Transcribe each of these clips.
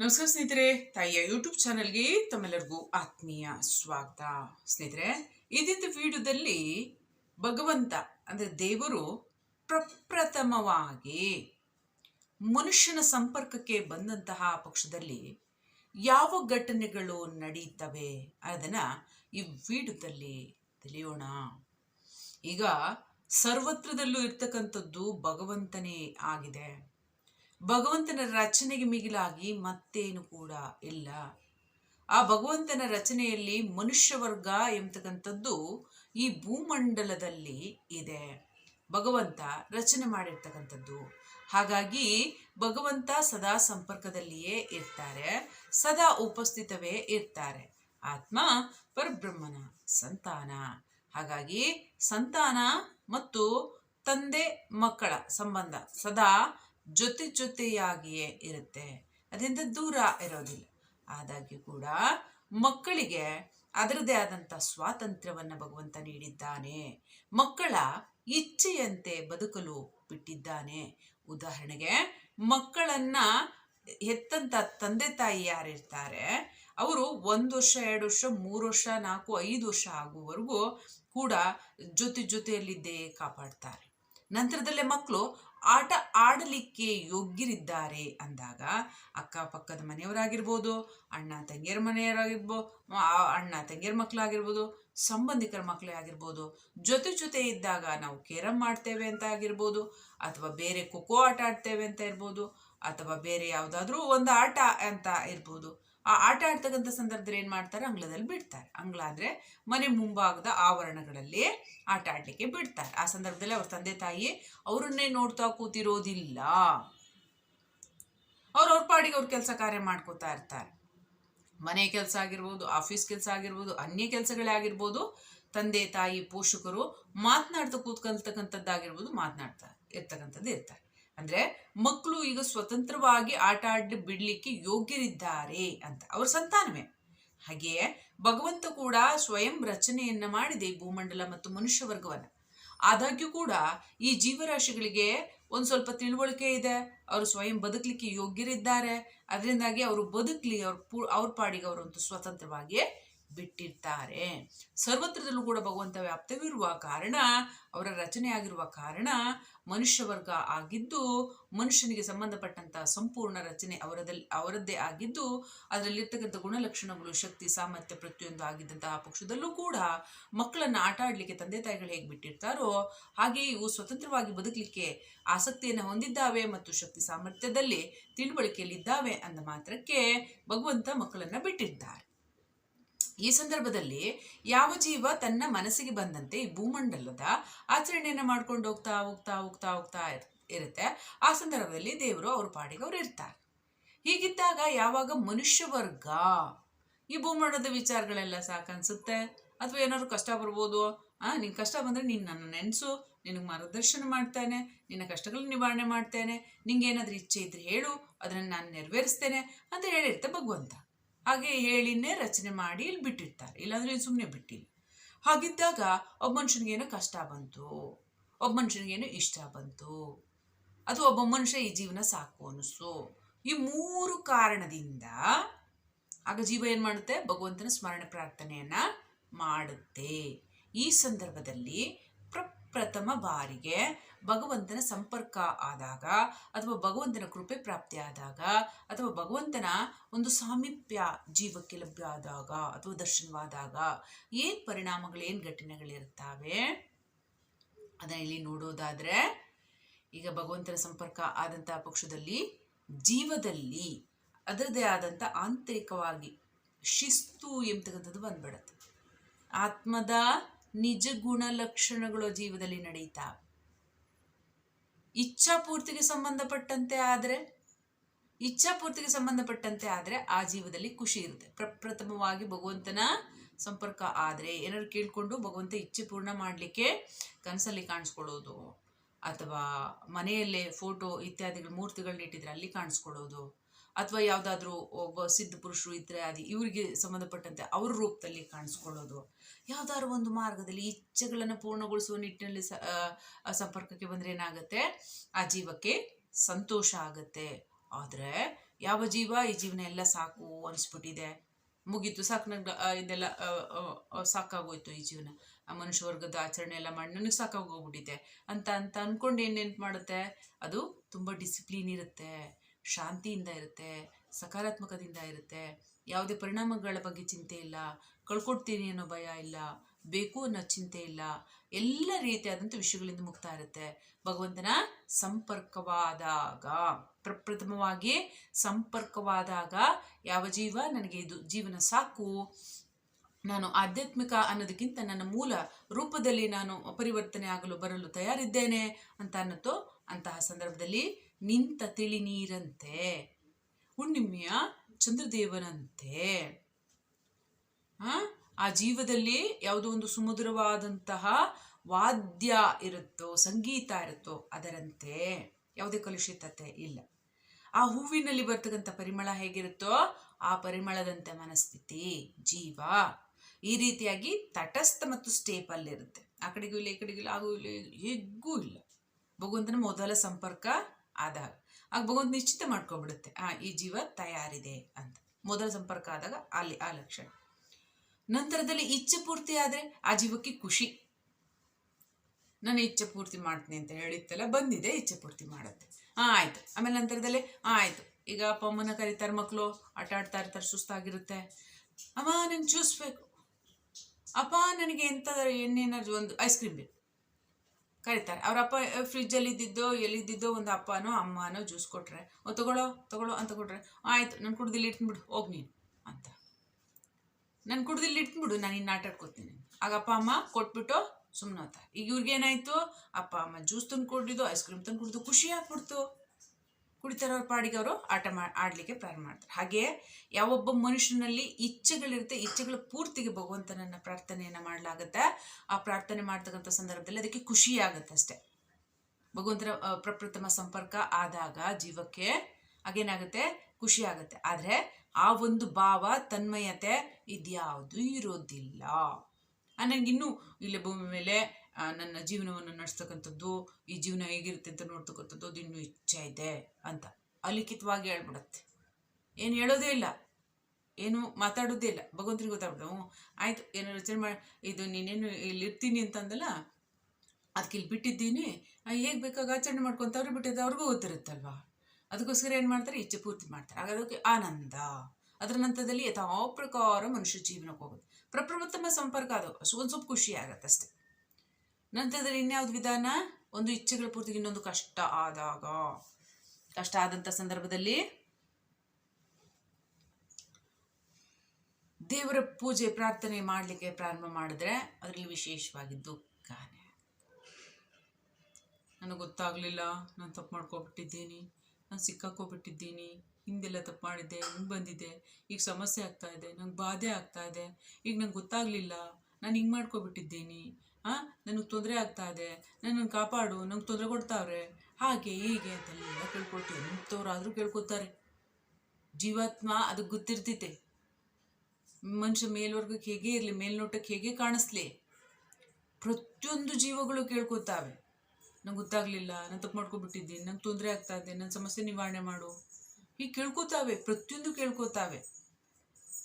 ನಮಸ್ಕಾರ ಸ್ನೇಹಿತರೆ, ತಾಯಿಯ ಯೂಟ್ಯೂಬ್ ಚಾನೆಲ್ಗೆ ತಮ್ಮೆಲ್ಲರಿಗೂ ಆತ್ಮೀಯ ಸ್ವಾಗತ. ಸ್ನೇಹಿತರೆ ಇದಿದ್ದ ವಿಡಿಯೋದಲ್ಲಿ ಭಗವಂತ, ಅಂದರೆ ದೇವರು ಪ್ರಪ್ರಥಮವಾಗಿ ಮನುಷ್ಯನ ಸಂಪರ್ಕಕ್ಕೆ ಬಂದಂತಹ ಪಕ್ಷದಲ್ಲಿ ಯಾವ ಘಟನೆಗಳು ನಡೀತವೆ ಅದನ್ನು ಈ ವಿಡಿಯೋದಲ್ಲಿ ತಿಳಿಯೋಣ. ಈಗ ಸರ್ವತ್ರದಲ್ಲೂ ಇರ್ತಕ್ಕಂಥದ್ದು ಭಗವಂತನೇ ಆಗಿದೆ. ಭಗವಂತನ ರಚನೆಗೆ ಮಿಗಿಲಾಗಿ ಮತ್ತೇನು ಕೂಡ ಇಲ್ಲ. ಆ ಭಗವಂತನ ರಚನೆಯಲ್ಲಿ ಮನುಷ್ಯ ವರ್ಗ ಎಂಬತಕ್ಕಂಥದ್ದು ಈ ಭೂಮಂಡಲದಲ್ಲಿ ಇದೆ. ಭಗವಂತ ರಚನೆ ಮಾಡಿರ್ತಕ್ಕಂಥದ್ದು. ಹಾಗಾಗಿ ಭಗವಂತ ಸದಾ ಸಂಪರ್ಕದಲ್ಲಿಯೇ ಇರ್ತಾರೆ, ಸದಾ ಉಪಸ್ಥಿತವೇ ಇರ್ತಾರೆ. ಆತ್ಮ ಪರಬ್ರಹ್ಮನ ಸಂತಾನ. ಹಾಗಾಗಿ ಸಂತಾನ ಮತ್ತು ತಂದೆ ಮಕ್ಕಳ ಸಂಬಂಧ ಸದಾ ಜೊತೆ ಜೊತೆಯಾಗಿಯೇ ಇರುತ್ತೆ. ಅದರಿಂದ ದೂರ ಇರೋದಿಲ್ಲ. ಆದಾಗ್ಯೂ ಕೂಡ ಮಕ್ಕಳಿಗೆ ಅದರದೇ ಆದಂಥ ಸ್ವಾತಂತ್ರ್ಯವನ್ನು ಭಗವಂತ ನೀಡಿದ್ದಾನೆ. ಮಕ್ಕಳ ಇಚ್ಛೆಯಂತೆ ಬದುಕಲು ಬಿಟ್ಟಿದ್ದಾನೆ. ಉದಾಹರಣೆಗೆ ಮಕ್ಕಳನ್ನ ಹೆತ್ತಂತ ತಂದೆ ತಾಯಿ ಯಾರಿರ್ತಾರೆ, ಅವರು ಒಂದು ವರ್ಷ, ಎರಡು ವರ್ಷ, ಮೂರು ವರ್ಷ, ನಾಲ್ಕು, ಐದು ವರ್ಷ ಆಗುವವರೆಗೂ ಕೂಡ ಜೊತೆ ಜೊತೆಯಲ್ಲಿದ್ದೇ ಕಾಪಾಡ್ತಾರೆ. ನಂತರದಲ್ಲೇ ಮಕ್ಕಳು ಆಟ ಆಡಲಿಕ್ಕೆ ಯೋಗ್ಯರಿದ್ದಾರೆ ಅಂದಾಗ ಅಕ್ಕಪಕ್ಕದ ಮನೆಯವರಾಗಿರ್ಬೋದು, ಅಣ್ಣ ತಂಗಿಯರ ಮನೆಯವರಾಗಿರ್ಬೋ ಅಣ್ಣ ತಂಗಿಯರ ಮಕ್ಕಳಾಗಿರ್ಬೋದು, ಸಂಬಂಧಿಕರ ಮಕ್ಕಳೇ ಆಗಿರ್ಬೋದು, ಜೊತೆ ಜೊತೆ ಇದ್ದಾಗ ನಾವು ಕೇರಂ ಮಾಡ್ತೇವೆ ಅಂತ ಆಗಿರ್ಬೋದು, ಅಥವಾ ಬೇರೆ ಖೋಖೋ ಆಟ ಆಡ್ತೇವೆ ಅಂತ ಇರ್ಬೋದು, ಅಥವಾ ಬೇರೆ ಯಾವುದಾದ್ರೂ ಒಂದು ಆಟ ಅಂತ ಇರ್ಬೋದು. ಆ ಆಟ ಆಡ್ತಕ್ಕಂಥ ಸಂದರ್ಭದಲ್ಲಿ ಏನು ಮಾಡ್ತಾರೆ? ಅಂಗ್ಲದಲ್ಲಿ ಬಿಡ್ತಾರೆ. ಅಂಗ್ಲ ಅಂದರೆ ಮನೆ ಮುಂಭಾಗದ ಆವರಣಗಳಲ್ಲಿ ಆಟ ಆಡಲಿಕ್ಕೆ ಬಿಡ್ತಾರೆ. ಆ ಸಂದರ್ಭದಲ್ಲಿ ಅವ್ರ ತಂದೆ ತಾಯಿ ಅವರನ್ನೇ ನೋಡ್ತಾ ಕೂತಿರೋದಿಲ್ಲ. ಅವ್ರ ಅವ್ರ ಪಾಡಿಗೆ ಅವ್ರ ಕೆಲಸ ಕಾರ್ಯ ಮಾಡ್ಕೋತಾ ಇರ್ತಾರೆ. ಮನೆ ಕೆಲಸ ಆಗಿರ್ಬೋದು, ಆಫೀಸ್ ಕೆಲಸ ಆಗಿರ್ಬೋದು, ಅನ್ಯ ಕೆಲಸಗಳೇ ಆಗಿರ್ಬೋದು, ತಂದೆ ತಾಯಿ ಪೋಷಕರು ಮಾತನಾಡ್ತಾ ಕೂತ್ಕೊಳ್ತಕ್ಕಂಥದ್ದಾಗಿರ್ಬೋದು ಮಾತನಾಡ್ತಾ ಇರ್ತಕ್ಕಂಥದ್ದು ಇರ್ತಾರೆ. ಅಂದ್ರೆ ಮಕ್ಕಳು ಈಗ ಸ್ವತಂತ್ರವಾಗಿ ಆಟ ಆಡಿ ಬಿಡ್ಲಿಕ್ಕೆ ಯೋಗ್ಯರಿದ್ದಾರೆ ಅಂತ. ಅವ್ರ ಸಂತಾನವೇ. ಹಾಗೆಯೇ ಭಗವಂತ ಕೂಡ ಸ್ವಯಂ ರಚನೆಯನ್ನ ಮಾಡಿದೆ ಭೂಮಂಡಲ ಮತ್ತು ಮನುಷ್ಯ ವರ್ಗವನ್ನ. ಆದಾಗ್ಯೂ ಕೂಡ ಈ ಜೀವರಾಶಿಗಳಿಗೆ ಒಂದು ಸ್ವಲ್ಪ ತಿಳುವಳಿಕೆ ಇದೆ. ಅವರು ಸ್ವಯಂ ಬದುಕಲಿಕ್ಕೆ ಯೋಗ್ಯರಿದ್ದಾರೆ. ಅದರಿಂದಾಗಿ ಅವರು ಬದುಕಲಿ, ಅವ್ರ ಪೂ, ಅವ್ರ ಪಾಡಿಗೆ ಅವರಂತೂ ಸ್ವತಂತ್ರವಾಗಿಯೇ ಬಿಟ್ಟಿರ್ತಾರೆ. ಸರ್ವತ್ರದಲ್ಲೂ ಕೂಡ ಭಗವಂತ ವ್ಯಾಪ್ತವಿರುವ ಕಾರಣ, ಅವರ ರಚನೆ ಆಗಿರುವ ಕಾರಣ ಮನುಷ್ಯ ವರ್ಗ ಆಗಿದ್ದು, ಮನುಷ್ಯನಿಗೆ ಸಂಬಂಧಪಟ್ಟಂತ ಸಂಪೂರ್ಣ ರಚನೆ ಅವರದಲ್ಲಿ ಅವರದ್ದೇ ಆಗಿದ್ದು, ಅದರಲ್ಲಿರ್ತಕ್ಕಂಥ ಗುಣಲಕ್ಷಣಗಳು, ಶಕ್ತಿ, ಸಾಮರ್ಥ್ಯ ಪ್ರತಿಯೊಂದು ಆಗಿದ್ದಂತಹ ಪಕ್ಷದಲ್ಲೂ ಕೂಡ ಮಕ್ಕಳನ್ನು ಆಟ ಆಡಲಿಕ್ಕೆ ತಂದೆ ತಾಯಿಗಳು ಹೇಗೆ ಬಿಟ್ಟಿರ್ತಾರೋ, ಹಾಗೆ ಇವು ಸ್ವತಂತ್ರವಾಗಿ ಬದುಕಲಿಕ್ಕೆ ಆಸಕ್ತಿಯನ್ನು ಹೊಂದಿದ್ದಾವೆ ಮತ್ತು ಶಕ್ತಿ ಸಾಮರ್ಥ್ಯದಲ್ಲಿ ತಿಳುವಳಿಕೆಯಲ್ಲಿದ್ದಾವೆ ಅಂದ ಮಾತ್ರಕ್ಕೆ ಭಗವಂತ ಮಕ್ಕಳನ್ನು ಬಿಟ್ಟಿದ್ದಾರೆ ಈ ಸಂದರ್ಭದಲ್ಲಿ ಯಾವ ಜೀವ ತನ್ನ ಮನಸ್ಸಿಗೆ ಬಂದಂತೆ ಈ ಭೂಮಂಡಲದ ಆಚರಣೆಯನ್ನು ಮಾಡ್ಕೊಂಡು ಹೋಗ್ತಾ ಹೋಗ್ತಾ ಹೋಗ್ತಾ ಹೋಗ್ತಾ ಇರುತ್ತೆ. ಆ ಸಂದರ್ಭದಲ್ಲಿ ದೇವರು ಅವ್ರ ಪಾಡಿಗೆ ಅವ್ರು ಇರ್ತಾರೆ. ಹೀಗಿದ್ದಾಗ ಯಾವಾಗ ಮನುಷ್ಯ ವರ್ಗ ಈ ಭೂಮಂಡಲದ ವಿಚಾರಗಳೆಲ್ಲ ಸಾಕನ್ಸುತ್ತೆ? ಅಥವಾ ಏನಾದ್ರು ಕಷ್ಟ ಬರ್ಬೋದು? ಆ, ನಿನ್ ಕಷ್ಟ ಬಂದರೆ ನೀನು ನನ್ನ ನೆನ್ಸು, ನಿನಗೆ ಮಾರ್ಗದರ್ಶನ ಮಾಡ್ತೇನೆ, ನಿನ್ನ ಕಷ್ಟಗಳನ್ನ ನಿವಾರಣೆ ಮಾಡ್ತೇನೆ ನಿಂಗೆ ಏನಾದರೂ ಇಚ್ಛೆ ಇದ್ರೆ ಹೇಳು, ಅದನ್ನು ನಾನು ನೆರವೇರಿಸ್ತೇನೆ ಅಂತ ಹೇಳಿರ್ತೆ ಭಗವಂತ. ಹಾಗೆ ಹೇಳಿನೇ ರಚನೆ ಮಾಡಿ ಇಲ್ಲಿ ಬಿಟ್ಟಿರ್ತಾರೆ. ಇಲ್ಲಾಂದ್ರೆ ಸುಮ್ಮನೆ ಬಿಟ್ಟಿಲ್ಲ. ಹಾಗಿದ್ದಾಗ ಒಬ್ಬ ಮನುಷ್ಯನಿಗೇನೋ ಕಷ್ಟ ಬಂತು. ಒಬ್ಬ ಮನುಷ್ಯನಿಗೇನೋ ಇಷ್ಟ ಬಂತು. ಅಥವಾ ಒಬ್ಬ ಮನುಷ್ಯ ಈ ಜೀವನ ಸಾಕು ಅನಿಸ್ತು ಈ ಮೂರು ಕಾರಣದಿಂದ ಆಗ ಜೀವ ಏನು ಮಾಡುತ್ತೆ? ಭಗವಂತನ ಸ್ಮರಣೆ ಪ್ರಾರ್ಥನೆಯನ್ನ ಮಾಡುತ್ತೆ. ಈ ಸಂದರ್ಭದಲ್ಲಿ ಪ್ರಪ್ರಥಮ ಬಾರಿಗೆ ಭಗವಂತನ ಸಂಪರ್ಕ ಆದಾಗ ಅಥವಾ ಭಗವಂತನ ಕೃಪೆ ಪ್ರಾಪ್ತಿ ಆದಾಗ ಅಥವಾ ಭಗವಂತನ ಒಂದು ಸಾಮೀಪ್ಯ ಜೀವಕ್ಕೆ ಲಭ್ಯ ಆದಾಗ ಅಥವಾ ದರ್ಶನವಾದಾಗ ಏನು ಪರಿಣಾಮಗಳು, ಏನು ಘಟನೆಗಳಿರ್ತಾವೆ ಅದನ್ನ ಇಲ್ಲಿ ನೋಡೋದಾದ್ರೆ, ಈಗ ಭಗವಂತನ ಸಂಪರ್ಕ ಆದಂತಹ ಪಕ್ಷದಲ್ಲಿ ಜೀವದಲ್ಲಿ ಅದರದೇ ಆದಂಥ ಆಂತರಿಕವಾಗಿ ಶಿಸ್ತು ಎಂಬತಕ್ಕಂಥದ್ದು ಬಂದ್ಬಿಡತ್ತೆ. ಆತ್ಮದ ನಿಜ ಗುಣಲಕ್ಷಣಗಳು ಜೀವದಲ್ಲಿ ಇಚ್ಛಾ ಪೂರ್ತಿಗೆ ಸಂಬಂಧಪಟ್ಟಂತೆ ಆದರೆ ಇಚ್ಛಾಪೂರ್ತಿಗೆ ಸಂಬಂಧಪಟ್ಟಂತೆ ಆದರೆ ಆ ಜೀವದಲ್ಲಿ ಖುಷಿ ಇರುತ್ತೆ. ಪ್ರಪ್ರಥಮವಾಗಿ ಭಗವಂತನ ಸಂಪರ್ಕ ಆದರೆ, ಏನಾದ್ರು ಕೇಳಿಕೊಂಡು ಭಗವಂತ ಇಚ್ಛೆ ಪೂರ್ಣ ಮಾಡಲಿಕ್ಕೆ ಕನಸಲ್ಲಿ ಕಾಣಿಸ್ಕೊಳ್ಳೋದು, ಅಥವಾ ಮನೆಯಲ್ಲೇ ಫೋಟೋ ಇತ್ಯಾದಿಗಳು ಮೂರ್ತಿಗಳನ್ನ ಇಟ್ಟಿದ್ರೆ ಅಲ್ಲಿ ಕಾಣಿಸ್ಕೊಳ್ಳೋದು. ಅಥವಾ ಯಾವುದಾದ್ರೂ ಒಬ್ಬ ಸಿದ್ಧ ಪುರುಷರು ಇದ್ರೆ ಅದು ಇವರಿಗೆ ಸಂಬಂಧಪಟ್ಟಂತೆ ಅವ್ರ ರೂಪದಲ್ಲಿ ಕಾಣಿಸ್ಕೊಳ್ಳೋದು. ಯಾವ್ದಾದ್ರು ಒಂದು ಮಾರ್ಗದಲ್ಲಿ ಇಚ್ಛೆಗಳನ್ನು ಪೂರ್ಣಗೊಳಿಸುವ ನಿಟ್ಟಿನಲ್ಲಿ ಸಂಪರ್ಕಕ್ಕೆ ಬಂದರೆ ಏನಾಗುತ್ತೆ? ಆ ಜೀವಕ್ಕೆ ಸಂತೋಷ ಆಗುತ್ತೆ. ಆದರೆ ಯಾವ ಜೀವ? ಈ ಜೀವನ ಎಲ್ಲ ಸಾಕು ಅನಿಸ್ಬಿಟ್ಟಿದೆ. ಮುಗೀತು, ಸಾಕು ನಂಗೆ ಇದೆಲ್ಲ ಸಾಕಾಗೋಯ್ತು ಈ ಜೀವನ. ಆ ಮನುಷ್ಯ ವರ್ಗದ ಆಚರಣೆ ಎಲ್ಲ ಮಾಡಿ ನನಗೆ ಸಾಕಾಗೋಗ್ಬಿಟ್ಟಿದೆ. ಅಂತ ಅಂತ ಅಂದ್ಕೊಂಡು ಏನು ನೆನ್ಪು ಮಾಡುತ್ತೆ? ಅದು ತುಂಬ ಡಿಸಿಪ್ಲಿನ್ ಇರುತ್ತೆ. ಶಾಂತಿಯಿಂದ ಇರುತ್ತೆ, ಸಕಾರಾತ್ಮಕದಿಂದ ಇರುತ್ತೆ, ಯಾವುದೇ ಪರಿಣಾಮಗಳ ಬಗ್ಗೆ ಚಿಂತೆ ಇಲ್ಲ, ಕಳ್ಕೊಡ್ತೀನಿ ಅನ್ನೋ ಭಯ ಇಲ್ಲ, ಬೇಕು ಅನ್ನೋ ಚಿಂತೆ ಇಲ್ಲ, ಎಲ್ಲ ರೀತಿಯಾದಂಥ ವಿಷಯಗಳಿಂದ ಮುಕ್ತ ಇರುತ್ತೆ. ಭಗವಂತನ ಸಂಪರ್ಕವಾದಾಗ, ಪ್ರಪ್ರಥಮವಾಗಿ ಸಂಪರ್ಕವಾದಾಗ ಯಾವ ಜೀವ? ನನಗೆ ಇದು, ಜೀವನ ಸಾಕು. ನಾನು ಆಧ್ಯಾತ್ಮಿಕ ಅನ್ನೋದಕ್ಕಿಂತ ನನ್ನ ಮೂಲ ರೂಪದಲ್ಲಿ ನಾನು ಪರಿವರ್ತನೆ ಆಗಲು ಬರಲು ತಯಾರಿದ್ದೇನೆ ಅಂತ ಅನ್ನತ್ತೋ ಅಂತಹ ಸಂದರ್ಭದಲ್ಲಿ ನಿಂತ ತಿಳಿ ನೀರಂತೆ ಹುಣ್ಣಿಮೆಯ ಚಂದ್ರದೇವನಂತೆ. ಆ? ಜೀವದಲ್ಲಿ ಯಾವುದೋ ಒಂದು ಸುಮಧುರವಾದಂತಹ ವಾದ್ಯ ಇರುತ್ತೋ, ಸಂಗೀತ ಇರುತ್ತೋ, ಅದರಂತೆ. ಯಾವುದೇ ಕಲುಷಿತತೆ ಇಲ್ಲ. ಆ ಹೂವಿನಲ್ಲಿ ಬರ್ತಕ್ಕಂಥ ಪರಿಮಳ ಹೇಗಿರುತ್ತೋ, ಆ ಪರಿಮಳದಂತೆ ಮನಸ್ಥಿತಿ, ಜೀವ. ಈ ರೀತಿಯಾಗಿ ತಟಸ್ಥ ಮತ್ತು ಸ್ಟೇಪಲ್ ಇರುತ್ತೆ. ಆ ಕಡೆಗೂ ಇಲ್ಲ, ಈ ಕಡೆಗೂ ಇಲ್ಲ ಹಾಗೂ ಇಲ್ಲ, ಹೇಗೂ ಇಲ್ಲ. ಭಗವಂತನ ಮೊದಲ ಸಂಪರ್ಕ ಆದಾಗ ಆಗ ಭಗವಂತ ನಿಶ್ಚಿತ ಮಾಡ್ಕೊಬಿಡುತ್ತೆ ಆ, ಈ ಜೀವ ತಯಾರಿದೆ ಅಂತ. ಮೊದಲ ಸಂಪರ್ಕ ಆದಾಗ ಅಲ್ಲಿ ಆ ಲಕ್ಷಣ. ನಂತರದಲ್ಲಿ ಇಚ್ಛೆ ಪೂರ್ತಿ ಆದರೆ ಆ ಜೀವಕ್ಕೆ ಖುಷಿ. ನಾನು ಇಚ್ಛೆ ಪೂರ್ತಿ ಮಾಡ್ತೀನಿ ಅಂತ ಹೇಳಿತ್ತಲ್ಲ, ಬಂದಿದೆ, ಇಚ್ಛೆ ಪೂರ್ತಿ ಮಾಡುತ್ತೆ. ಹಾಂ ಆಯಿತು. ಆಮೇಲೆ ನಂತರದಲ್ಲಿ ಆಯಿತು. ಈಗ ಅಪ್ಪ ಅಮ್ಮನ ಕರೀತಾರೆ ಮಕ್ಕಳು ಆಟ ಆಡ್ತಾ ಇರ್ತಾರೆ, ಸುಸ್ತಾಗಿರುತ್ತೆ. ಅಮ್ಮ, ನಂಗೆ ಚೂಸ್ಬೇಕು ಬೇಕು. ಅಪ್ಪ, ನನಗೆ ಎಂಥದಾರು ಏನೇನಾದ್ರು ಒಂದು ಐಸ್ ಕ್ರೀಮ್ ಬೇಕು. ಕರೀತಾರೆ. ಅವರಪ್ಪ ಫ್ರಿಜ್ಜಲ್ಲಿ ಇದ್ದಿದ್ದೋ, ಎಲ್ಲಿದ್ದಿದ್ದೋ ಒಂದು ಅಪ್ಪನೋ, ಅಮ್ಮನೋ ಜ್ಯೂಸ್ ಕೊಟ್ರೆ, ಓ ತಗೊಳ್ಳೋ ತಗೊಳ್ಳೋ ಅಂತ ಕೊಟ್ರೆ, ಆಯಿತು, ನಾನು ಕುಡ್ದಿಲ್ಲಿ ಇಟ್ಬಿಡು ಹೋಗಿ ನೀನು ಅಂತ. ನಾನು ಕುಡ್ದಿಲ್ಲಿ ಇಟ್ಬಿಡು ನಾನು ಇನ್ನು ಆಟಾಡ್ಕೊತೀನಿ ಆಗ ಅಪ್ಪ, ಅಮ್ಮ ಕೊಟ್ಬಿಟ್ಟು ಸುಮ್ಮನೆ ಈಗ ಇವ್ರಿಗೇನಾಯ್ತು ಅಪ್ಪ, ಅಮ್ಮ ಜ್ಯೂಸ್ ತಂದು ಕೊಟ್ಟಿದ್ದು ಐಸ್ ಕ್ರೀಮ್ ತಂದು ಕುಡಿದು ಖುಷಿ ಆಗ್ಬಿಡ್ತು ಕುಡಿತಾರ ಪಾಡಿಗೆ ಅವರು ಆಟ ಮಾ, ಆಡಲಿಕ್ಕೆ ಪ್ರಾರಂಭ ಮಾಡ್ತಾರೆ. ಹಾಗೆ ಯಾವೊಬ್ಬ ಮನುಷ್ಯನಲ್ಲಿ ಇಚ್ಛೆಗಳಿರುತ್ತೆ, ಇಚ್ಛೆಗಳ ಪೂರ್ತಿಗೆ ಭಗವಂತನನ್ನ ಪ್ರಾರ್ಥನೆಯನ್ನು ಮಾಡಲಾಗುತ್ತೆ. ಆ ಪ್ರಾರ್ಥನೆ ಮಾಡ್ತಕ್ಕಂಥ ಸಂದರ್ಭದಲ್ಲಿ ಅದಕ್ಕೆ ಖುಷಿ ಆಗುತ್ತೆ ಅಷ್ಟೇ. ಭಗವಂತನ ಪ್ರಪ್ರಥಮ ಸಂಪರ್ಕ ಆದಾಗ ಜೀವಕ್ಕೆ ಹಾಗೇನಾಗುತ್ತೆ ಖುಷಿ ಆಗುತ್ತೆ. ಆದರೆ ಆ ಒಂದು ಭಾವ, ತನ್ಮಯತೆ ಇದ್ಯಾವುದು ಇರೋದಿಲ್ಲ. ನನಗಿನ್ನೂ ಇಲ್ಲಿ ಭೂಮಿ ಮೇಲೆ ನನ್ನ ಜೀವನವನ್ನು ನಡೆಸ್ತಕ್ಕಂಥದ್ದು, ಈ ಜೀವನ ಹೇಗಿರುತ್ತೆ ಅಂತ ನೋಡ್ತಕ್ಕಂಥದ್ದು ಅದು ಇನ್ನೂ ಇಚ್ಛೆ ಇದೆ ಅಂತ. ಅಲಿಖಿತವಾಗಿ ಹೇಳ್ಬಿಡತ್ತೆ. ಏನು ಹೇಳೋದೇ ಇಲ್ಲ. ಏನು ಮಾತಾಡೋದೇ ಇಲ್ಲ. ಭಗವಂತನಿಗೆ ಹ್ಞೂ, ಆಯಿತು ಏನೋ ರಚನೆ ಮಾಡಿ, ಇದು ನೀನೇನು ಇಲ್ಲಿ ಇರ್ತೀನಿ ಅಂತಂದಲ್ಲ ಅದಕ್ಕೆ ಇಲ್ಲಿ ಬಿಟ್ಟಿದ್ದೀನಿ ಹೇಗೆ ಬೇಕಾಗ ಆಚರಣೆ ಮಾಡ್ಕೊಂತ ಅವ್ರು ಬಿಟ್ಟಿದ್ದು ಅವ್ರಿಗೂ ಗೊತ್ತಿರುತ್ತಲ್ವಾ? ಅದಕ್ಕೋಸ್ಕರ ಏನು ಮಾಡ್ತಾರೆ? ಇಚ್ಛೆ ಪೂರ್ತಿ ಮಾಡ್ತಾರೆ. ಆಗ ಅದಕ್ಕೆ ಆನಂದ. ಅದರ ನಂತರದಲ್ಲಿ ಯಥಾ ಪ್ರಕಾರ ಮನುಷ್ಯ ಜೀವನಕ್ಕೆ ಹೋಗುತ್ತೆ. ಪ್ರಪ್ರಥಮ ಸಂಪರ್ಕ ಅದು. ಒಂದು ಸ್ವಲ್ಪ ಖುಷಿ ಆಗತ್ತೆ ಅಷ್ಟೇ. ನಂತರದಲ್ಲಿ ಇನ್ಯಾವ್ದು ವಿಧಾನ? ಒಂದು ಇಚ್ಛೆಗಳ ಪೂರ್ತಿಗೆ ಇನ್ನೊಂದು ಕಷ್ಟ ಆದಾಗ. ಕಷ್ಟ ಆದಂಥ ಸಂದರ್ಭದಲ್ಲಿ ದೇವರ ಪೂಜೆ, ಪ್ರಾರ್ಥನೆ ಮಾಡಲಿಕ್ಕೆ ಪ್ರಾರಂಭ ಮಾಡಿದ್ರೆ ಅದರಲ್ಲಿ ವಿಶೇಷವಾಗಿ ದುಃಖನೇ. ನನಗೆ ಗೊತ್ತಾಗಲಿಲ್ಲ. ನಾನು ತಪ್ಪು ಮಾಡ್ಕೊಬಿಟ್ಟಿದ್ದೀನಿ. ನಾನು ಸಿಕ್ಕಾಕೋಬಿಟ್ಟಿದ್ದೀನಿ ಹಿಂದೆಲ್ಲ ತಪ್ಪು ಮಾಡಿದ್ದೆ, ಹಿಂಗೆ ಬಂದಿದ್ದೆ ಈಗ ಸಮಸ್ಯೆ ಆಗ್ತಾ ಇದೆ. ನಂಗೆ ಬಾಧೆ ಆಗ್ತಾ ಇದೆ. ಈಗ ನಂಗೆ ಗೊತ್ತಾಗಲಿಲ್ಲ. ನಾನು ಹಿಂಗೆ ಮಾಡ್ಕೊಬಿಟ್ಟಿದ್ದೀನಿ. ಹಾಂ ನನಗೆ ತೊಂದರೆ ಆಗ್ತಾ ಇದೆ. ನನ್ನನ್ನು ಕಾಪಾಡು, ನಂಗೆ ತೊಂದರೆ ಕೊಡ್ತಾವ್ರೆ. ಹಾಗೆ, ಹೀಗೆ ಅಂತೆಲ್ಲ ಕೇಳ್ಕೊಳ್ತೀವಿ. ಎಂಥವ್ರಾದರೂ ಕೇಳ್ಕೊತಾರೆ. ಜೀವಾತ್ಮ ಅದಕ್ಕೆ ಗೊತ್ತಿರ್ತೈತೆ. ಮನುಷ್ಯ ಮೇಲ್ವರ್ಗಕ್ಕೆ ಹೇಗೆ ಇರಲಿ, ಮೇಲ್ನೋಟಕ್ಕೆ ಹೇಗೆ ಕಾಣಿಸ್ಲಿ. ಪ್ರತಿಯೊಂದು ಜೀವಗಳು ಕೇಳ್ಕೊತಾವೆ. ನಂಗೆ ಗೊತ್ತಾಗಲಿಲ್ಲ, ನಾನು ತಪ್ಪು ಮಾಡ್ಕೊಬಿಟ್ಟಿದ್ದೀನಿ, ನಂಗೆ ತೊಂದರೆ ಆಗ್ತಾ ಇದೆ ನನ್ನ ಸಮಸ್ಯೆ ನಿವಾರಣೆ ಮಾಡು. ಹೀಗೆ ಕೇಳ್ಕೊತಾವೆ, ಪ್ರತಿಯೊಂದು ಕೇಳ್ಕೊತಾವೆ.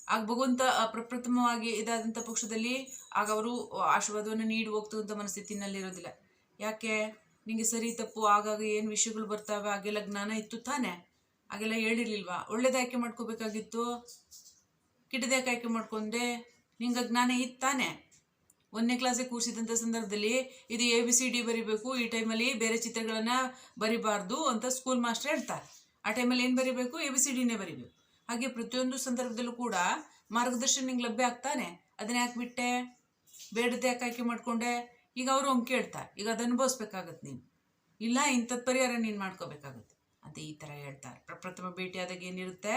ಆಗ ಭಗವಂತ ಪ್ರಪ್ರಥಮವಾಗಿ ಇದಾದಂಥ ಪಕ್ಷದಲ್ಲಿ ಆಗ ಅವರು ಆಶೀರ್ವಾದವನ್ನು ನೀಡಿ ಹೋಗ್ತಕ್ಕಂಥ ಮನಸ್ಥಿತಿನಲ್ಲಿರೋದಿಲ್ಲ ಯಾಕೆ? ನಿಮಗೆ ಸರಿ, ತಪ್ಪು, ಆಗಾಗ ಏನು ವಿಷಯಗಳು ಬರ್ತಾವೆ? ಹಾಗೆಲ್ಲ ಜ್ಞಾನ ಇತ್ತು ತಾನೇ. ಹಾಗೆಲ್ಲ ಹೇಳಿರ್ಲಿಲ್ವಾ? ಒಳ್ಳೇದು ಆಯ್ಕೆ ಮಾಡ್ಕೋಬೇಕಾಗಿತ್ತು. ಕೆಟ್ಟದಾಕೆ ಆಯ್ಕೆ ಮಾಡ್ಕೊಂಡೆ. ನಿಂಗೆ ಜ್ಞಾನ ಇತ್ತು ತಾನೇ. ಒಂದನೇ ಕ್ಲಾಸಿಗೆ ಕೂರಿಸಿದಂಥ ಸಂದರ್ಭದಲ್ಲಿ ಇದು ಎ ಬಿ ಸಿ ಡಿ ಬರಿಬೇಕು. ಈ ಟೈಮಲ್ಲಿ ಬೇರೆ ಚಿತ್ರಗಳನ್ನು ಬರಿಬಾರ್ದು ಅಂತ ಸ್ಕೂಲ್ ಮಾಸ್ಟರ್ ಹೇಳ್ತಾರೆ. ಆ ಟೈಮಲ್ಲಿ ಏನು ಬರಿಬೇಕು? ಎ ಬಿ ಸಿ ಡಿನೇ ಬರಿಬೇಕು. ಹಾಗೆ ಪ್ರತಿಯೊಂದು ಸಂದರ್ಭದಲ್ಲೂ ಕೂಡ ಮಾರ್ಗದರ್ಶನ ನಿಂಗೆ ಲಭ್ಯ ಆಗ್ತಾನೆ. ಅದನ್ನ ಯಾಕೆ ಬಿಟ್ಟೆ? ಬೇಡದೆ ಯಾಕೆ ಆಯ್ಕೆ ಮಾಡ್ಕೊಂಡೆ? ಈಗ ಅವರು ಹಂಗೆ ಕೇಳ್ತಾರೆ ಈಗ ಅದು ಅನುಭವಿಸ್ಬೇಕಾಗತ್ತೆ ನೀನು. ಇಲ್ಲ ಇಂಥದ್ದು ಪರಿಹಾರ ನೀನು ಮಾಡ್ಕೋಬೇಕಾಗತ್ತೆ ಅಂತ ಈ ಥರ ಹೇಳ್ತಾರೆ ಪ್ರಪ್ರಥಮ ಭೇಟಿಯಾದಾಗ ಏನಿರುತ್ತೆ?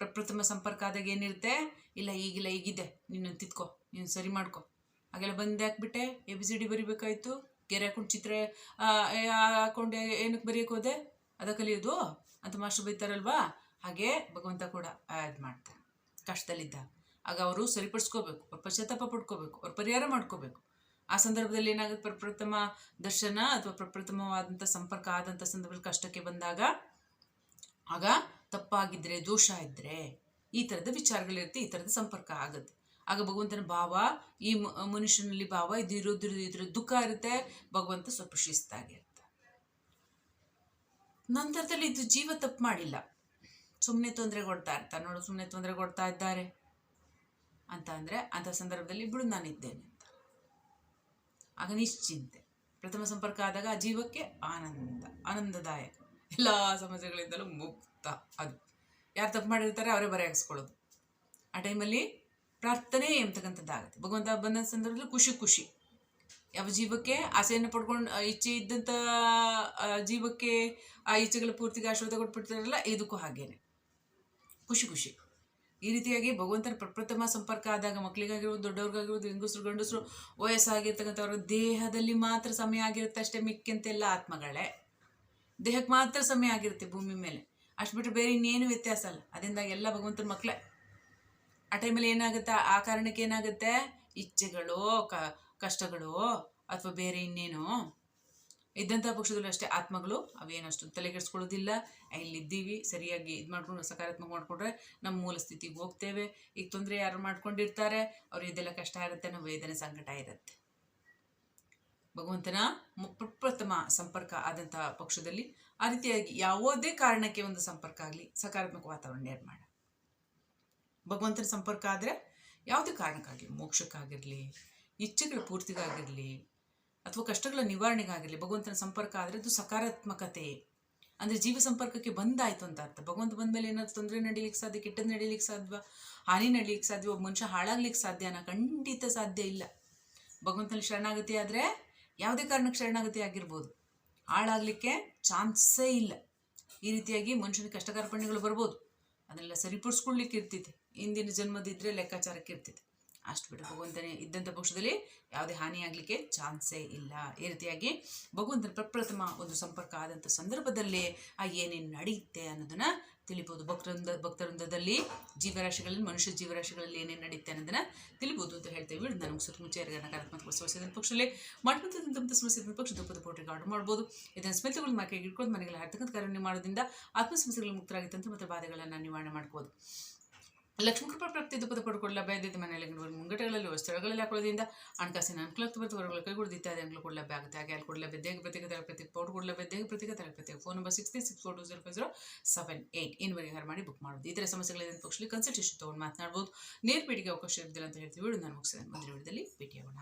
ಪ್ರಪ್ರಥಮ ಸಂಪರ್ಕ ಆದಾಗ ಏನಿರುತ್ತೆ? ಇಲ್ಲ, ಈಗಿಲ್ಲ, ಈಗಿದೆ. ನೀನು ತಿದ್ಕೋ ನೀನು ಸರಿ ಮಾಡ್ಕೊ. ಹಾಗೆಲ್ಲ ಬಂದು ಹಾಕ್ಬಿಟ್ಟೆ ಎ, ಬಿ, ಸಿ, ಡಿ ಬರಿಬೇಕಾಯ್ತು. ಗೆರೆ ಹಾಕೊಂಡು ಚಿತ್ರ ಹಾಕೊಂಡು, ಏನಕ್ಕೆ ಬರೆಯೋಕೆ ಹೋದೆ? ಅದ ಕಲಿಯೋದು? ಅಂತ ಮಾಸ್ಟರ್ ಬೈತಾರಲ್ವಾ ಹಾಗೆ ಭಗವಂತ ಕೂಡ ಇದು ಮಾಡ್ತಾರೆ. ಕಷ್ಟದಲ್ಲಿದ್ದ ಆಗ ಅವರು ಸರಿಪಡಿಸ್ಕೋಬೇಕು. ಅವ್ರು ಪಶ್ಚಾತ್ತಾಪ ಪಡ್ಕೋಬೇಕು. ಅವ್ರು ಪರಿಹಾರ ಮಾಡ್ಕೋಬೇಕು. ಆ ಸಂದರ್ಭದಲ್ಲಿ ಏನಾಗುತ್ತೆ? ಪ್ರಪ್ರಥಮ ದರ್ಶನ ಅಥವಾ ಪ್ರಪ್ರಥಮವಾದಂಥ ಸಂಪರ್ಕ ಆದಂಥ ಸಂದರ್ಭದಲ್ಲಿ ಕಷ್ಟಕ್ಕೆ ಬಂದಾಗ ಆಗ ತಪ್ಪಾಗಿದ್ರೆ, ದೋಷ ಇದ್ದರೆ ಈ ಥರದ ವಿಚಾರಗಳಿರುತ್ತೆ, ಈ ಥರದ ಸಂಪರ್ಕ ಆಗುತ್ತೆ. ಆಗ ಭಗವಂತನ ಭಾವ, ಈ ಮನುಷ್ಯನಲ್ಲಿ ಭಾವ ಇದು ಇರೋದ್ರ ಇದ್ರ ದುಃಖ ಇರುತ್ತೆ. ಭಗವಂತ ಸ್ವಲ್ಪ ಶಿಸ್ತಾಗಿರುತ್ತೆ ನಂತರದಲ್ಲಿ ಇದು ಜೀವ ತಪ್ಪು ಮಾಡಿಲ್ಲ. ಸುಮ್ಮನೆ ತೊಂದರೆ ಕೊಡ್ತಾ ಇರ್ತಾರೆ ನೋಡು ಸುಮ್ಮನೆ ತೊಂದರೆ ಕೊಡ್ತಾ ಇದ್ದಾರೆ ಅಂತ ಅಂದರೆ ಅಂಥ ಸಂದರ್ಭದಲ್ಲಿ ಬಿಡು ನಾನಿದ್ದೇನೆ ಅಂತ. ಆಗ ನಿಶ್ಚಿಂತೆ, ಪ್ರಥಮ ಸಂಪರ್ಕ ಆದಾಗ ಆ ಜೀವಕ್ಕೆ ಆನಂದ, ಆನಂದದಾಯಕ, ಎಲ್ಲ ಸಮಸ್ಯೆಗಳಿಂದಲೂ ಮುಕ್ತ ಅದು. ಯಾರು ತಪ್ಪು ಮಾಡಿರ್ತಾರೆ ಅವರೇ ಬರೆಯಾಗಿಸ್ಕೊಳ್ಳೋದು. ಆ ಟೈಮಲ್ಲಿ ಪ್ರಾರ್ಥನೆ ಎಂಬತಕ್ಕಂಥದ್ದಾಗುತ್ತೆ. ಭಗವಂತ ಬಂದ ಸಂದರ್ಭದಲ್ಲಿ ಖುಷಿ ಖುಷಿ. ಯಾವ ಜೀವಕ್ಕೆ ಆಸೆಯನ್ನು ಪಡ್ಕೊಂಡು ಇಚ್ಛೆ ಇದ್ದಂಥ ಜೀವಕ್ಕೆ ಆ ಇಚ್ಛೆಗಳ ಪೂರ್ತಿಗೆ ಆಶೀರ್ವಾದ ಕೊಟ್ಬಿಡ್ತಾರಲ್ಲ, ಇದಕ್ಕೂ ಹಾಗೇನೆ. ಖುಷಿ ಖುಷಿ. ಈ ರೀತಿಯಾಗಿ ಭಗವಂತನ ಪ್ರಪ್ರಥಮ ಸಂಪರ್ಕ ಆದಾಗ ಮಕ್ಕಳಿಗಾಗಿರ್ಬೋದು ದೊಡ್ಡವ್ರಿಗಾಗಿರ್ಬೋದು, ಹೆಂಗಸರು, ಗಂಡಸರು, ವಯಸ್ಸಾಗಿರ್ತಕ್ಕಂಥವ್ರ ದೇಹದಲ್ಲಿ ಮಾತ್ರ ಸಮಯ ಆಗಿರುತ್ತೆ ಅಷ್ಟೇ ಮಿಕ್ಕಂತೆಲ್ಲ ಆತ್ಮಗಳೇ. ದೇಹಕ್ಕೆ ಮಾತ್ರ ಸಮಯ ಆಗಿರುತ್ತೆ ಭೂಮಿ ಮೇಲೆ. ಅಷ್ಟು ಬಿಟ್ಟರೆ ಬೇರೆ ಇನ್ನೇನು ವ್ಯತ್ಯಾಸ ಅಲ್ಲ ಅದರಿಂದ ಎಲ್ಲ ಭಗವಂತನ ಮಕ್ಕಳೇ. ಆ ಟೈಮಲ್ಲಿ ಏನಾಗುತ್ತೆ? ಆ ಕಾರಣಕ್ಕೆ ಏನಾಗುತ್ತೆ? ಇಚ್ಛೆಗಳು ಕಷ್ಟಗಳು, ಅಥವಾ ಬೇರೆ ಇನ್ನೇನು ಇದ್ದಂಥ ಪಕ್ಷದಲ್ಲೂ ಅಷ್ಟೇ ಆತ್ಮಗಳು ಅವೇನಷ್ಟು ತಲೆಗೆಡ್ಸ್ಕೊಳ್ಳೋದಿಲ್ಲ ಇಲ್ಲಿದ್ದೀವಿ, ಸರಿಯಾಗಿ ಇದು ಮಾಡ್ಕೊಂಡು ಸಕಾರಾತ್ಮಕ ಮಾಡಿಕೊಂಡ್ರೆ ನಮ್ಮ ಮೂಲ ಸ್ಥಿತಿಗೆ ಹೋಗ್ತೇವೆ. ಈಗ ತೊಂದರೆ ಯಾರು ಮಾಡ್ಕೊಂಡಿರ್ತಾರೆ ಅವ್ರು ಇದೆಲ್ಲ ಕಷ್ಟ ಇರುತ್ತೆ ನಮ್ಮ ವೇದನೆ ಸಂಕಟ ಇರುತ್ತೆ. ಭಗವಂತನ ಪ್ರಪ್ರಥಮ ಸಂಪರ್ಕ ಆದಂತಹ ಪಕ್ಷದಲ್ಲಿ ಆ ರೀತಿಯಾಗಿ ಯಾವುದೇ ಕಾರಣಕ್ಕೆ ಒಂದು ಸಂಪರ್ಕ ಆಗಲಿ, ಸಕಾರಾತ್ಮಕ ವಾತಾವರಣ ನಿರ್ಮಾಣ. ಭಗವಂತನ ಸಂಪರ್ಕ ಆದರೆ ಯಾವುದೇ ಕಾರಣಕ್ಕಾಗಲಿ, ಮೋಕ್ಷಕ್ಕಾಗಿರಲಿ, ಇಚ್ಛೆಗಳ ಪೂರ್ತಿಗಾಗಿರಲಿ ಅಥವಾ ಕಷ್ಟಗಳ ನಿವಾರಣೆಗಾಗಿರಲಿ, ಭಗವಂತನ ಸಂಪರ್ಕ ಆದರೆ ಅದು ಸಕಾರಾತ್ಮಕತೆ. ಅಂದರೆ ಜೀವ ಸಂಪರ್ಕಕ್ಕೆ ಬಂದಾಯ್ತು ಅಂತ ಅರ್ಥ. ಭಗವಂತ ಬಂದ ಮೇಲೆ ಏನಾದ್ರು ತೊಂದರೆ ನಡೀಲಿಕ್ಕೆ ಸಾಧ್ಯ, ಕೆಟ್ಟದ್ದು ನಡೀಲಿಕ್ಕೆ ಸಾಧ್ಯ, ಹಾನಿ ನಡೀಲಿಕ್ಕೆ ಸಾಧ್ಯ, ಒಬ್ಬ ಮನುಷ್ಯ ಹಾಳಾಗ್ಲಿಕ್ಕೆ ಸಾಧ್ಯನಾ ಖಂಡಿತ ಸಾಧ್ಯ ಇಲ್ಲ. ಭಗವಂತನಲ್ಲಿ ಶರಣಾಗತಿ ಆದರೆ ಯಾವುದೇ ಕಾರಣಕ್ಕೆ ಶರಣಾಗತಿ ಆಗಿರ್ಬೋದು. ಹಾಳಾಗಲಿಕ್ಕೆ ಚಾನ್ಸೇ ಇಲ್ಲ. ಈ ರೀತಿಯಾಗಿ ಮನುಷ್ಯನ ಕಷ್ಟ ಕಾರ್ಪಣ್ಯಗಳು ಬರ್ಬೋದು. ಅದನ್ನೆಲ್ಲ ಸರಿಪಡಿಸ್ಕೊಳ್ಲಿಕ್ಕೆ ಇರ್ತಿದೆ ಇಂದಿನ ಜನ್ಮದಿದ್ದರೆ ಲೆಕ್ಕಾಚಾರಕ್ಕೆ ಇರ್ತಿದೆ ಅಷ್ಟು ಬಿಟ್ಟು ಭಗವಂತನೇ ಇದ್ದಂಥ ಪಕ್ಷದಲ್ಲಿ ಯಾವುದೇ ಹಾನಿಯಾಗಲಿಕ್ಕೆ ಚಾನ್ಸೇ ಇಲ್ಲ. ಈ ರೀತಿಯಾಗಿ ಭಗವಂತನ ಪ್ರಪ್ರಥಮ ಒಂದು ಸಂಪರ್ಕ ಆದಂಥ ಸಂದರ್ಭದಲ್ಲಿ ಆ ಏನೇನು ನಡೆಯುತ್ತೆ ಅನ್ನೋದನ್ನು ತಿಳಿಬೋದು. ಭಕ್ತವೃಂದ ಭಕ್ತವೃಂದದಲ್ಲಿ ಜೀವರಾಶಿಗಳಲ್ಲಿ, ಮನುಷ್ಯ ಜೀವರಾಶಿಗಳಲ್ಲಿ ಏನೇನು ನಡೆಯುತ್ತೆ ಅನ್ನೋದನ್ನು ತಿಳಿಬೋದು ಅಂತ ಹೇಳ್ತೇವೆ ನನಗೆ ಸುತ್ತ ಮುಂಚೆ ನಕಾರಾತ್ಮಕ ಸಮಸ್ಯೆ ಪಕ್ಷದಲ್ಲಿ ಮಾಡ್ಕೊಂತಂಥ ಸಮಸ್ಯೆ ಪಕ್ಷ ದುಃಖದ ಪೋಟ್ರಿಗೆ ಆರ್ಡರ್ ಮಾಡ್ಬೋದು. ಇದನ್ನು ಸ್ಮಿತಿಗಳು ಮಾರ್ಕೆಟ್ ಇಟ್ಕೊಂಡು ಮನೆಗಳ ಹರ್ತಕ್ಕಂಥ ಕಾರ್ಯ ಮಾಡೋದ್ರಿಂದ ಆತ್ಮ ಸಮಸ್ಯೆಗಳು ಮುಕ್ತರಾಗಿತ್ತಂತ ಮತ್ತು ಬಾಧೆಗಳನ್ನು ನಿವಾರಣೆ ಮಾಡ್ಬೋದು. ಲಕ್ಷ್ಮೀ ಕೃಪಾ ಪ್ರಾಪ್ತಿ ದುಃಖದ ಪಡ್ಕೊಳ್ಳ ಬಯದಿದ್ದ ಮನೆಯಲ್ಲಿ ಮುಂಗಟಗಳಲ್ಲಿ ಸ್ಥಳಗಳಲ್ಲಿ ಹಾಕೊಳ್ಳೋದ್ರಿಂದ ಹಣಕಾಸಿನ ಅನುಕೂಲ ವರ್ಗಗಳು ಹೊರಗಳ ಕೈಗೊಳ್ದು ಕೊಡ್ಲ ಆಗುತ್ತೆ ಹಾಗೆ ಅಲ್ಲಿ ಕೊಡಲೇ ದೇಹ ಪ್ರತ್ಯೇಕ ತರಬೇತಿ ಪೌಡರ್ ಕೊಡಲೇ ದೇಹ ಪ್ರತ್ಯೇಕ ತರಪತಿ phone number six three six four two zero five zero seven eight ಇನ್ನು ಪರಿಹಾರ ಮಾಡಿ ಬುಕ್ ಮಾಡೋದು. ಇದರ ಸಮಸ್ಯೆಗಳಿಂದ ಪಕ್ಷಲಿ ಕನ್ಸಲ್ಟೇಷನ್ ತೊಗೊಂಡು ಮಾತನಾಡ್ಬೋದು. ನೇರ ಭೇಟಿಗೆ ಅವಕಾಶ ಇರೋದಿಲ್ಲ ಅಂತ ಹೇಳ್ತೀವಿ. ನಾನು ಮುಗಿಸಿದೆ ಮುಂದಿನ ವಿಡಿಯೋದಲ್ಲಿ ಭೇಟಿಯಾಗೋಣ.